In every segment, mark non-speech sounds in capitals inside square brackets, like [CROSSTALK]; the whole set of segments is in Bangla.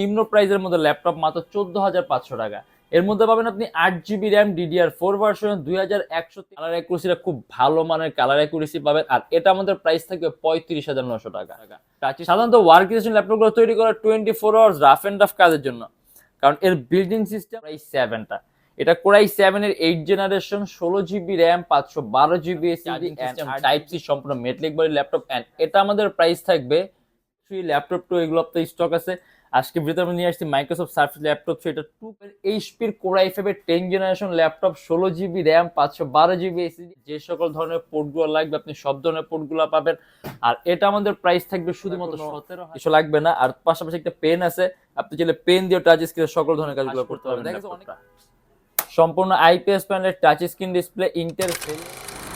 নিম্ন প্রাইসের মধ্যে ল্যাপটপ মাত্র চোদ্দ হাজার পাঁচশো টাকা। এর মধ্যে পাবেন আপনি আট GB RAM DDR four version দুই হাজার একশো কালার অ্যাকুরেসিটা খুব ভালো মানের কালার অ্যাকুরেসি পাবেন। আর এটা আমাদের প্রাইস থাকবে পঁয়ত্রিশ হাজার নশো টাকা। সাধারণত ওয়ার্ক স্টেশন ল্যাপটপগুলো তৈরি করা twenty four hours rough and rough কাজের জন্য। কারণ এর বিল্ডিং সিস্টেম প্রাই সেভেনটা এটা কোরাই সেভেন এর এইট জেনারেশন ষোলো জিবি র্যাম পাঁচশো বারো জিবি টাইপ সি সম্পূর্ণ মেটলিক বডি ল্যাপটপ অ্যান্ড এটা আমাদের প্রাইস থাকবে থ্রি ল্যাপটপ টু এগুলো তো স্টক আছে। আজকে ভিতরে আমি নিয়ে আসছি মাইক্রোসফট সার্ফেস ল্যাপটপ সেটা টু এইচপির কোরাই ফাইভের টেন জেনারেশন ল্যাপটপ ষোলো জিবি র্যাম পাঁচশো বারো জিবি এসিডি যে সকল ধরনের পোর্টগুলো লাগবে আপনি সব ধরনের পোর্টগুলো পাবেন। আর এটা আমাদের প্রাইস থাকবে শুধুমাত্র সতেরো কিছু লাগবে না আর পাশাপাশি একটা পেন আছে আপনি চাইলে পেন দিয়ে টাচ স্ক্রিনে সকল ধরনের কাজগুলো করতে পারবেন। সম্পূর্ণ আইপিএস প্যানেলের টাচ স্ক্রিন ডিসপ্লে ইন্টেল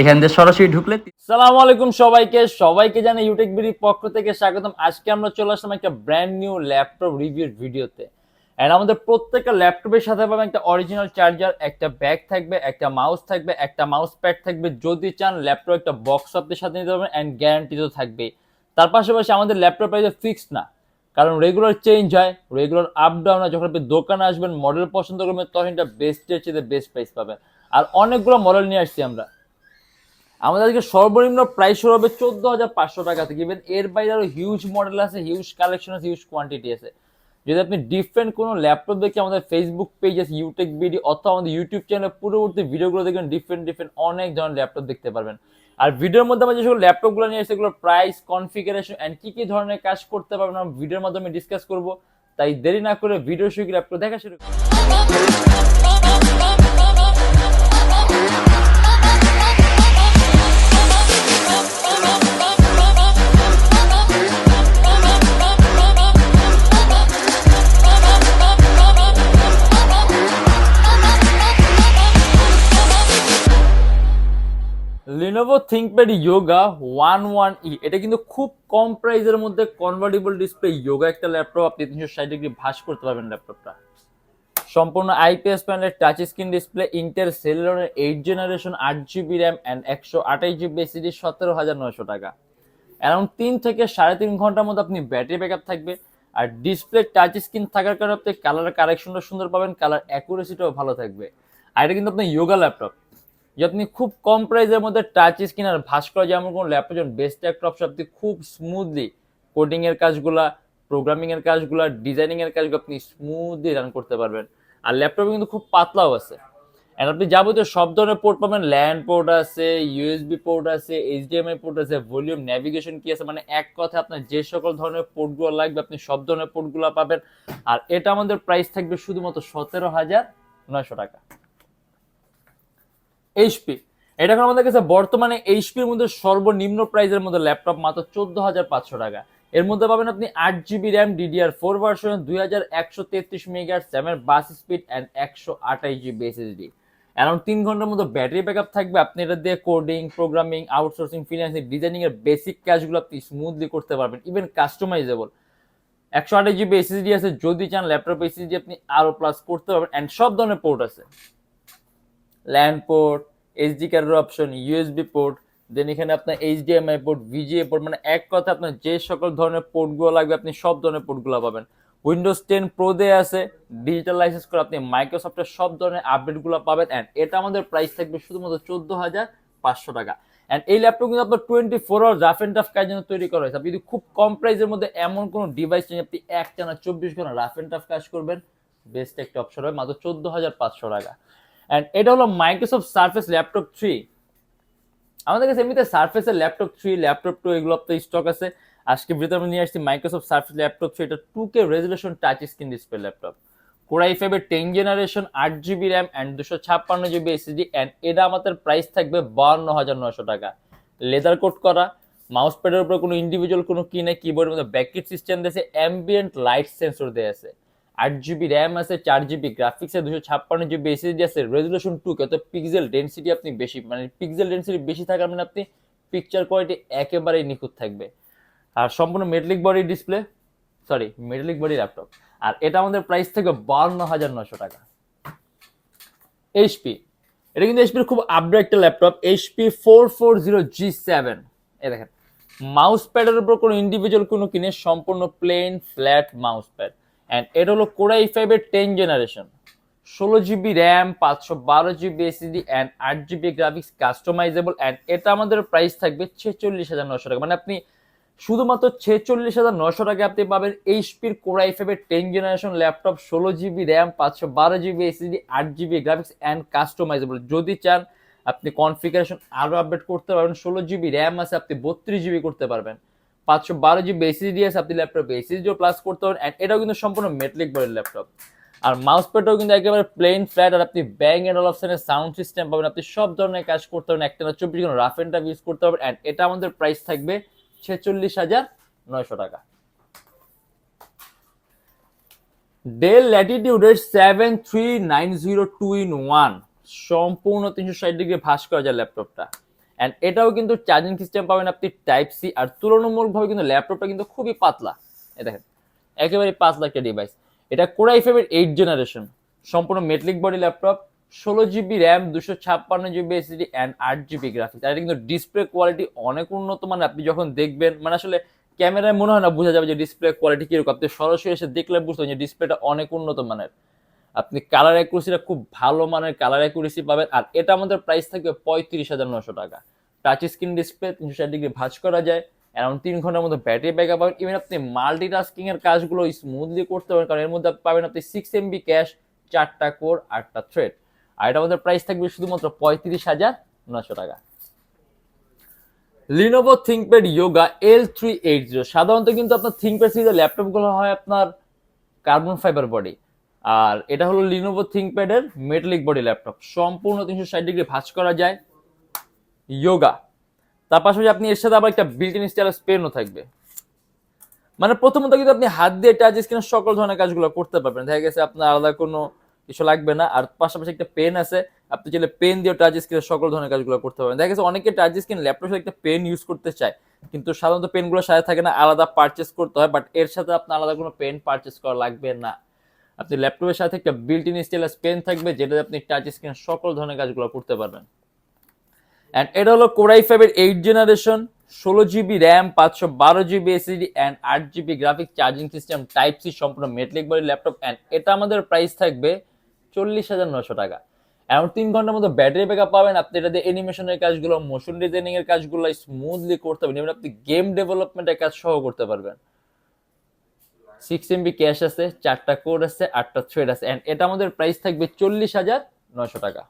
এখান দিয়ে সরাসরি ঢুকলে সালাম আলাইকুম সবাইকে সবাইকে জানাই ইউটেক বিডির পক্ষ থেকে স্বাগতম। আজকে আমরা চলে আসলাম একটা ব্র্যান্ড নিউ ল্যাপটপ রিভিউর ভিডিওতে। এন্ড আমাদের প্রত্যেকটা ল্যাপটপের সাথে পাবেন একটা অরিজিনাল চার্জার একটা ব্যাগ থাকবে, একটা মাউস থাকবে, একটা মাউস প্যাড থাকবে। যদি চান ল্যাপটপ একটা বক্স আপনাদের সাথে নিতে পারবেন অ্যান্ড গ্যারান্টি তো থাকবেই তার পাশাপাশি আমাদের ল্যাপটপ প্রাইস ফিক্সড না। কারণ রেগুলার চেঞ্জ হয় রেগুলার আপ ডাউন হয়। যখন আপনি দোকানে আসবেন মডেল পছন্দ করবেন, তখন এটা বেস্টের চেয়ে বেস্ট প্রাইস পাবেন। আর অনেকগুলো মডেল নিয়ে আসছি আমরা। আমাদের আজকে সর্বনিম্ন প্রাইস শুরু হবে চোদ্দ হাজার পাঁচশো টাকা থেকে। ইভেন এর বাইরে আরও হিউজ মডেল আছে হিউজ কালেকশন আছে হিউজ কোয়ান্টিটি আছে। যদি আপনি ডিফারেন্ট কোনো ল্যাপটপ দেখে আমাদের ফেসবুক পেজ আছে ইউটেক বিডি অথবা আমাদের ইউটিউব চ্যানেলে পূর্ববর্তী ভিডিওগুলো দেখবেন ডিফারেন্ট ডিফারেন্ট অনেক ধরনের ল্যাপটপ দেখতে পারবেন। আর ভিডিওর মধ্যে আমরা যেসব ল্যাপটপগুলো নিয়ে সেগুলো প্রাইস কনফিগারেশন অ্যান্ড কী কী ধরনের কাজ করতে পারবেন, আমরা ভিডিওর মাধ্যমে ডিসকাস করব। তাই দেরি না করে ভিডিও শুরু ল্যাপটপ দেখা শুরু [LAUGHS] Lenovo ThinkPad Yoga one one E এটা কিন্তু খুব কম প্রাইসের মধ্যে কনভার্টেবল ডিসপ্লে ইয়োগা একটা ল্যাপটপ আপনি তিনশো ষাট ডিগ্রি ভাস করতে পারবেন ল্যাপটপটা সম্পূর্ণ আইপিএস প্যানেলের টাচ স্ক্রিন ডিসপ্লে ইন্টেল সেলুলারের এইট জেনারেশন আট জিবি র্যাম অ্যান্ড একশো আঠাশ জিবি এসিডি সতেরো হাজার নয়শো টাকা। অ্যারাউন্ড তিন থেকে সাড়ে তিন ঘণ্টার মধ্যে আপনি ব্যাটারি ব্যাকআপ থাকবে। আর ডিসপ্লে টাচ স্ক্রিন থাকার কারণে আপনি কালার কারেকশনটা সুন্দর পাবেন কালার অ্যাকুরেসিটাও ভালো থাকবে। আর এটা কিন্তু আপনার ইয়োগা ল্যাপটপ যে আপনি খুব কম প্রাইসের মধ্যে টাচ স্ক্রিন আর ভাস করা যেমন কোনো ল্যাপটপ বেস্ট একটা অপশন আপনি খুব স্মুথলি কোডিং এর কাজগুলা প্রোগ্রামিং এর কাজগুলা ডিজাইনিং এর কাজগুলো আপনি স্মুথলি রান করতে পারবেন। আর ল্যাপটপে কিন্তু খুব পাতলাও আছে। এন্ড আপনি যাবতীয় সব ধরনের পোর্ট পাবেন। ল্যান্ড পোর্ট আছে ইউএসবি পোর্ট আছে এইচডিএমআই পোর্ট আছে ভলিউম ন্যাভিগেশন কি আছে। মানে এক কথা আপনার যে সকল ধরনের পোর্টগুলো লাগবে, আপনি সব ধরনের পোর্টগুলো পাবেন। আর এটা আমাদের প্রাইস থাকবে শুধুমাত্র সতেরো হাজার নয়শো টাকা। এইচপি এটা আমাদের কাছে বর্তমানে এইচপির মধ্যে সর্বনিম্ন প্রাইসের মধ্যে ল্যাপটপ মাত্র চোদ্দ হাজার পাঁচশো টাকা। এর মধ্যে পাবেন আপনি আট GB RAM DDR four version দুই হাজার একশো তেত্রিশ মেগার স্যামের বাস স্পিড অ্যান্ড একশো আঠাশ জিবি এসএসডি অ্যারাউন্ড তিন ঘণ্টার মতো ব্যাটারি ব্যাকআপ থাকবে। আপনি এটা দিয়ে coding programming outsourcing financing designing এর বেসিক কাজগুলো আপনি স্মুথলি করতে পারবেন ইভেন কাস্টমাইজেবল একশো আঠাশ জিবি এসএসডি আছে, যদি চান ল্যাপটপ এসএসডি আপনি আরও প্লাস করতে পারবেন অ্যান্ড সব ধরনের পোর্ট আছে। ল্যান্ড পোর্ট এইচডি কার্ডের অপশন ইউএসবি পোর্ট দেন এখানে আপনার এইচডিএমআই পোর্ট ভিজিএ পোর্ট মানে এক কথা আপনার যে সকল ধরনের পোর্টগুলো লাগবে, আপনি সব ধরনের পোর্টগুলো পাবেন। উইন্ডোজ টেন প্রো দিয়ে আছে ডিজিটাল লাইসেন্স করে আপনি মাইক্রোসফটের সব ধরনের আপডেটগুলো পাবেন অ্যান্ড এটা আমাদের প্রাইস থাকবে শুধুমাত্র চোদ্দ হাজার পাঁচশো টাকা। অ্যান্ড এই ল্যাপটপ কিন্তু আপনার twenty four hour rough and tough কাজ জন্য তৈরি করা হয়েছে। আপনি যদি খুব কম প্রাইসের মধ্যে এমন কোনো ডিভাইস নিয়ে আপনি এক টানা চব্বিশ ঘণ্টা রাফ অ্যান্ড টাফ কাজ করবেন বেস্ট একটা অপশন হবে মাত্র চোদ্দ হাজার পাঁচশো টাকা। অ্যান্ড এটা হলো মাইক্রোসফট সার্ফেস ল্যাপটপ থ্রি আমাদের কাছে এমনিতে সার্ফেসের ল্যাপটপ থ্রি ল্যাপটপ টু এগুলো তো স্টক আছে। আজকে ভিতরে নিয়ে আসছি মাইক্রোসফট সার্ফেস ল্যাপটপ থ্রি এটা two K resolution touch screen display laptop core i ফাইভের টেন জেনারেশন আট জিবি র্যাম অ্যান্ড দুশো ছাপ্পান্ন জিবি এসএসডি অ্যান্ড এটা আমাদের প্রাইস থাকবে বান্ন হাজার নশো টাকা। লেদার কোট করা মাউস প্যাডের উপর কোনো ইন্ডিভিজুয়াল কোনো কি নেই কিবোর্ডের মধ্যে ব্যাকেট সিস্টেম দিয়েছে অ্যাম্বিয়েন্ট লাইট সেন্সর দেওয়া আছে আট জিবি র্যাম আছে, চার জিবি গ্রাফিক্স দুশো ছাপ্পান্ন জিবি এসএসডি আছে রেজুলেশন টু কত পিক্সেল ডেন্সিটি আপনি বেশি মানে পিক্সেল ডেন্সিটি বেশি থাকার মানে আপনি পিকচার কোয়ালিটি একেবারেই নিখুঁত থাকবে। আর সম্পূর্ণ metallic body display sorry metallic body laptop আর এটা আমাদের প্রাইস থেকে বান্ন হাজার নশো টাকা। এইচপি এটা কিন্তু এইচপির খুব আপডেট একটা laptop HP four four zero G seven এ দেখেন মাউস প্যাডের উপর কোনো ইন্ডিভিজুয়াল কোনো কিনে সম্পূর্ণ plain flat mouse pad and এটা হলো কোরাই ফাইভের টেন জেনারেশন ষোলো জিবি র্যাম পাঁচশো বারো জিবি এসিডি অ্যান্ড আট জিবি গ্রাফিক্স কাস্টমাইজেবল অ্যান্ড এটা আমাদের প্রাইস থাকবে ছেচল্লিশ হাজার নশো টাকা। মানে আপনি শুধুমাত্র ছেচল্লিশ হাজার নশো টাকা আপনি পাবেন এইচপির কোরাই ফাইভের টেন জেনারেশন ল্যাপটপ ষোলো জিবি র্যাম পাঁচশো বারো জিবি এসিডি আট জিবি গ্রাফিক্স অ্যান্ড কাস্টমাইজেবল যদি চান আপনি কনফিগারেশন আরও আপডেট করতে পারবেন, ষোলো জিবি র্যাম আছে, আপনি বত্রিশ জিবি করতে পারবেন। পাঁচশো বারো জিবি এসিডি আছে আপনি ল্যাপটপ এসিডিও প্লাস করতে পারবেন অ্যান্ড এটাও কিন্তু সম্পূর্ণ মেটলিক বলের ল্যাপটপ আর মাউস প্যাডটাও কিন্তু একেবারে প্লেন ফ্ল্যাট আর আপনি ব্যাং এন্ড অল অপশনের সাউন্ড সিস্টেম পাবেন, আপনি সব ধরনের কাজ করতে পারবেন একটা না চব্বিশ ঘণ্টা রাফ এন্ড ইউজ করতে পারবেন অ্যান্ড এটা আমাদের প্রাইস থাকবে ছেচল্লিশ হাজার নয়শো টাকা। Dell ল্যাটিটিউডের seven three nine zero two in one সম্পূর্ণ তিনশো ষাট ডিগ্রি ভাস করা যায় ল্যাপটপটা অ্যান্ড এটাও কিন্তু চার্জিং সিস্টেম পাবেন আপনি টাইপ সি আর তুলনামূলকভাবে কিন্তু ল্যাপটপটা কিন্তু খুবই পাতলা। এ দেখেন, একেবারে পাতলা একটা ডিভাইস এটা কোরাই ফাইভের এইট জেনারেশন সম্পূর্ণ মেটলিক বডি ল্যাপটপ ষোলো জিবি র্যাম দুশো ছাপ্পান্ন জিবি এসিডি অ্যান্ড আট জিবি গ্রাফিক্স আর এটা কিন্তু ডিসপ্লে কোয়ালিটি অনেক উন্নত মানে আপনি যখন দেখবেন মানে আসলে ক্যামেরায় মনে হয় না বোঝা যাবে যে ডিসপ্লে কোয়ালিটি কীরকম। আপনি সরাসরি এসে দেখলে বুঝতে যে ডিসপ্লেটা অনেক উন্নত মানের। আপনি কালার অ্যাকুরেসিটা খুব ভালো মানের কালার অ্যাকুরেসি পাবেন, আর এটা আমাদের প্রাইস থাকবে পঁয়ত্রিশ হাজার নশো টাকা। টাচ স্ক্রিন ডিসপ্লে তিনশো ষাট ডিগ্রি ভাঁজ করা যায় অ্যারাউন্ড তিন ঘণ্টার মধ্যে ব্যাটারি ব্যাকআপ পাবেন। ইভেন আপনি মাল্টিটাস্কিং এর কাজগুলো স্মুথলি করতে পারেন, কারণ এর মধ্যে পাবেন আপনি সিক্স এমবি ক্যাশ চারটা কোর আটটা থ্রেড আর এটা আমাদের প্রাইস থাকবে শুধুমাত্র পঁয়ত্রিশ হাজার নশো টাকা। Lenovo ThinkPad Yoga L three eight zero সাধারণত কিন্তু আপনার থিঙ্কপ্যাড সিরিজের ল্যাপটপগুলো হয় আপনার কার্বন ফাইবার বডি আর এটা হলো লিনোভো থিঙ্কপ্যাডের মেটালিক বডি ল্যাপটপ সম্পূর্ণ তিনশো ষাট ডিগ্রি ভাঁজ করা যায়। ইয়োগা তার পাশাপাশি আপনি এর সাথে আবার একটা বিল্ট ইন স্টাইলাস পেনও থাকবে। মানে প্রথমত কিন্তু আপনি হাত দিয়ে টাচ স্ক্রিনের সকল ধরনের কাজগুলো করতে পারবেন। দেখা গেছে আপনার আলাদা কোনো কিছু লাগবে না। আর পাশাপাশি একটা পেন আছে। আপনি চাইলে পেন দিয়ে টাচ স্ক্রিনের সকল ধরনের কাজগুলো করতে পারবেন। দেখা গেছে অনেকে টাচ স্ক্রিন ল্যাপটপের একটা পেন ইউজ করতে চায়। কিন্তু সাধারণত পেনগুলো সাথে থাকে না, আলাদা পারচেস করতে হয়। বাট এর সাথে আপনার আলাদা কোনো পেন পারচেস করা লাগবে না। আপনি ল্যাপটপের সাথে একটা বিল্ট ইন স্টাইলাস পেন থাকবে, যেটাতে আপনি টাচ স্ক্রিনের সকল ধরনের কাজগুলো করতে পারবেন। অ্যান্ড এটা হলো কোরাই ফাইভের এইট জেনারেশন ষোলো জিবি র্যাম পাঁচশো বারো জিবি এসিডি অ্যান্ড আট GB graphic charging system type C সম্পূর্ণ মেটলিক বডি ল্যাপটপ অ্যান্ড এটা আমাদের প্রাইস থাকবে চল্লিশ হাজার নশো টাকা। এমন তিন ঘণ্টার মতো ব্যাটারি ব্যাকআপ পাবেন, আপনি এটাতে অ্যানিমেশনের কাজগুলো মোশন ডিজাইনিং এর কাজগুলো স্মুথলি করতে পারবেন আপনি গেম ডেভেলপমেন্টের কাজ সহ করতে পারবেন। সিক্স এমবি ক্যাশ আছে, চারটা কোড আছে, আটটা থ্রেড আছে অ্যান্ড এটা আমাদের প্রাইস থাকবে চল্লিশ হাজার নশো টাকা।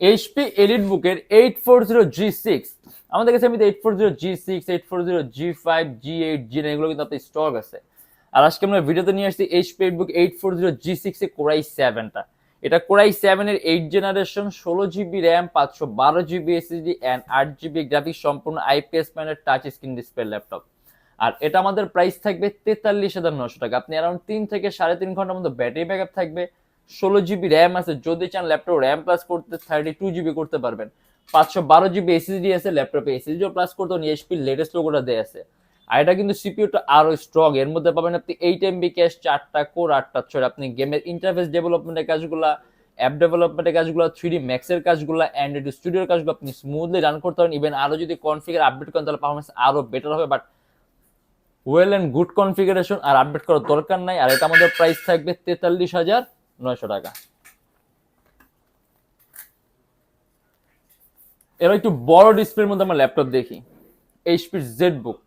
এইচপি এলিট বুকের eight four zero G six আমাদের কাছে এমনিতে eight four zero G six eight four zero G five G eight G nine এগুলো কিন্তু আপনার স্টক আছে। আর আজকে আমরা ভিডিওতে নিয়ে আসছি HP eight book eight four zero G six এ কোরাই সেভেনটা এটা কোরাই সেভেনের এইট জেনারেশন ষোলো জিবি র্যাম পাঁচশো বারো জিবি এসএসডি অ্যান্ড আট জিবি গ্রাফিক্স সম্পূর্ণ আইপিএস প্যানের টাচ স্ক্রিন ডিসপ্লে ল্যাপটপ আর এটা আমাদের প্রাইস থাকবে তেতাল্লিশ হাজার নশো টাকা। আপনি অ্যারাউন্ড তিন থেকে সাড়ে তিন ঘণ্টার মতো ব্যাটারি ব্যাকআপ থাকবে, ষোলো জিবি র্যাম আছে, যদি চান ল্যাপটপ র্যাম প্লাস করতে থার্টি টু জিবি করতে পারবেন। পাঁচশো বারো জিবি এসএসডি আছে ল্যাপটপে এসএসডিও প্লাস করতে এইচপির লেটেস্ট লোগোটা দেয়া আছে। আর এটা কিন্তু সিপিউটা আরও স্ট্রং এর মধ্যে পাবেন আপনি এইট এমবি ক্যাশ চারটা কোর আটটা ছয়। আপনি গেমের ইন্টারফেস ডেভেলপমেন্টের কাজগুলো অ্যাপ ডেভেলপমেন্টের কাজগুলো থ্রি ডি ম্যাক্সের কাজগুলো অ্যান্ড্রয়েড স্টুডিওর কাজগুলো আপনি স্মুথলি রান করতে পারেন। ইভেন আরও যদি কনফিগার আপডেট করেন, তাহলে পারফরমেন্স আরও বেটার হবে। But well and good configuration R update করার দরকার নাই। আর এটা আমাদের প্রাইস থাকবে তেতাল্লিশ হাজার নয়শো টাকা। এবার একটু বড় ডিসপ্লের মধ্যে আমরা ল্যাপটপ দেখি। এইচপির জেড বুক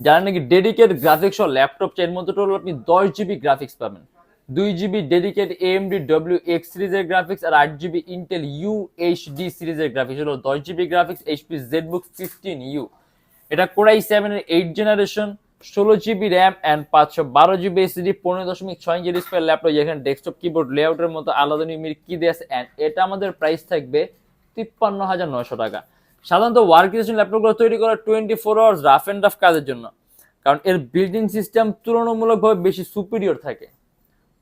যারা নাকি ডেডিকেট গ্রাফিক্স ল্যাপটপ চাই, এর মধ্যে টোটাল আপনি দশ জিবি গ্রাফিক্স পাবেন। দুই GB dedicate AMD W X সিরিজের গ্রাফিক্স আর আট জিবি ইন্টেল ইউ এইচডি সিরিজের গ্রাফিক্স হলো দশ GB graphics HP Z book fifteen U এটা কোরাই সেভেনের এইট জেনারেশন ষোলো জিবি র্যাম অ্যান্ড পাঁচশো বারো জিবি এসিডি পনেরো দশমিক ছয় ইঞ্চি ডিসপ্লে ল্যাপটপ যেখানে ডেস্কটপ কিবোর্ড লেআউটের মতো আলাদা নিমির কি দিয়ে অ্যান্ড এটা আমাদের প্রাইস থাকবে তিপ্পান্ন হাজার নয়শো টাকা। সাধারণত ওয়ার্ক স্টেশন ল্যাপটপগুলো তৈরি করা twenty four hours rough and rough কাজের জন্য। কারণ এর বিল্ডিং সিস্টেম তুলনামূলকভাবে বেশি সুপিরিয়র থাকে।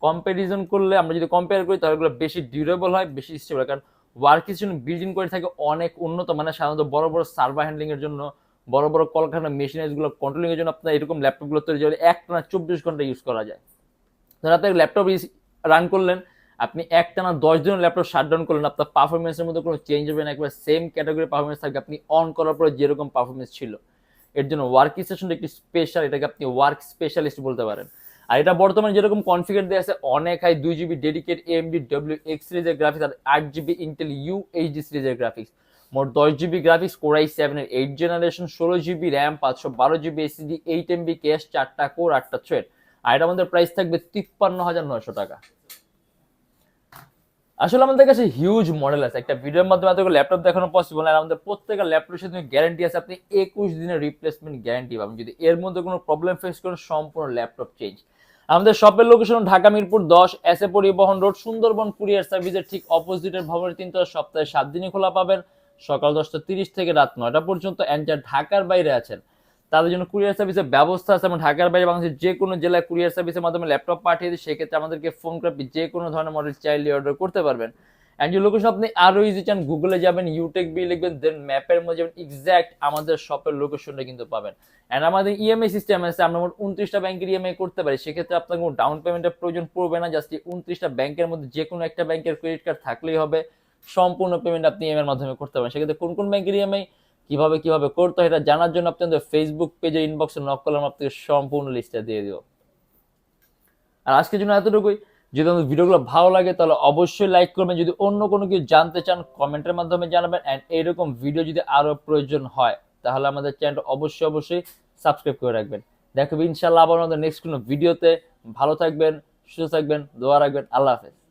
কম্প্যারিজন করলে আমরা যদি কম্পেয়ার করি, তাহলে বেশি ডিউরেবল হয়, বেশি স্টেবল কারণ ওয়ার্ক স্টেশন বিল্ডিং করে থাকে অনেক উন্নত মানে সাধারণত বড় বড় সার্ভার হ্যান্ডলিং এর জন্য বড় বড় কলকারখানা মেশিনারিজগুলো কন্ট্রোলিং এর জন্য আপনার এরকম ল্যাপটপগুলো তৈরি করে একটানা চব্বিশ ঘণ্টা ইউজ করা যায়। ধর আপনি ল্যাপটপ রান করলেন, আপনি একটানা দশ দিনের ল্যাপটপ শাট ডাউন করলেন, আপনার পারফরমেন্সের মধ্যে কোনো চেঞ্জ হবে না, একবার সেম ক্যাটাগরি পারফরমেন্স থাকবে, আপনি অন করার পরে যেরকম পারফরমেন্স ছিল। এর জন্য ওয়ার্ক স্টেশনটা একটি স্পেশাল এটাকে আপনি ওয়ার্ক স্পেশালিস্ট বলতে পারেন। আর এটা বর্তমানে যেরকম কনফিগার দেওয়া আছে, অনেক হাই দুই GB dedicate AMD W X সিরিজের গ্রাফিক্স আর আট জিবি ইন্টেল ইউ এইচডি সিরিজের গ্রাফিক্স মোট দশ জিবি গ্রাফিক্স কোরাই সেভেনের এইট জেনারেশন ষোলো জিবি র্যাম পাঁচশো বারো GB SSD eight MB cache চারটা কোর আটটা থ্রেড আর এটা আমাদের প্রাইস থাকবে তিপ্পান্ন হাজার নয়শো টাকা। আসলে আমাদের কাছে হিউজ মডেল আছে। একটা ভিডিওর মাধ্যমে এতগুলো ল্যাপটপ দেখানো পসিবল আর আমাদের প্রত্যেকটা ল্যাপটপের সাথে গ্যারান্টি আছে? আপনি একুশ দিনের রিপ্লেসমেন্ট গ্যারান্টি পাবেন। যদি এর মধ্যে কোনো প্রবলেম ফেস করেন, সম্পূর্ণ ল্যাপটপ চেঞ্জ আমাদের শপের লোকেশন ঢাকা মিরপুর দশ এস এ পরিবহন রোড সুন্দরবন কুরিয়ার সার্ভিসের ঠিক অপোজিটের ভবনের তিনতলা, সপ্তাহে সাত দিনই খোলা পাবেন। সকাল দশটা তিরিশ থেকে রাত নয়টা পর্যন্ত অ্যান্ড যারা ঢাকার বাইরে আছেন, তাদের জন্য কুরিয়ার সার্ভিসের ব্যবস্থা আছে এবং ঢাকার বাইরে বাংলাদেশের যে কোনো জেলায় কুরিয়ার সার্ভিসের মাধ্যমে ল্যাপটপ পাঠিয়ে দিই সেক্ষেত্রে আমাদেরকে ফোন করে যে কোনো ধরনের মডেল চাইলে অর্ডার করতে পারবেন। অ্যান্ড যে লোকেশন আপনি আরও ইজি চান গুগলে যাবেন ইউটেক বি লিখবেন দেন ম্যাপের মধ্যে যাবেন এক্স্যাক্ট আমাদের শপের লোকেশনটা কিন্তু পাবেন। অ্যান্ড আমাদের ইএমআই সিস্টেম আছে, আমরা মোট উনত্রিশটা ব্যাংকের ইএমআই করতে পারি, সেক্ষেত্রে আপনার কোনো ডাউন পেমেন্টের প্রয়োজন পড়বে না জাস্ট উনত্রিশটা ব্যাংকের মধ্যে যে কোনো একটা ব্যাংকের ক্রেডিট কার্ড থাকলেই হবে। সম্পূর্ণ পেমেন্ট আপনি ইএমআই এর মাধ্যমে করতে পারেন। সেক্ষেত্রে কোন কোন ব্যাংকের ইএমআই কীভাবে কীভাবে করতে হয় এটা জানার জন্য আপনি ফেসবুক পেজে ইনবক্সে নক করলে আমরা আপনাকে সম্পূর্ণ লিস্টটা দিয়ে দিব। আর আজকের জন্য এতটুকুই। যদি আমাদের ভিডিওগুলো ভালো লাগে, তাহলে অবশ্যই লাইক করবেন। যদি অন্য কোনো কিছু জানতে চান কমেন্টের মাধ্যমে জানাবেন। অ্যান্ড এইরকম ভিডিও যদি আরও প্রয়োজন হয়, তাহলে আমাদের চ্যানেলটা অবশ্যই অবশ্যই সাবস্ক্রাইব করে রাখবেন। দেখবেন ইনশাল্লাহ আবার আমাদের নেক্সট কোনো ভিডিওতে ভালো থাকবেন, সুস্থ থাকবেন, দোয়া রাখবেন। আল্লাহ হাফেজ।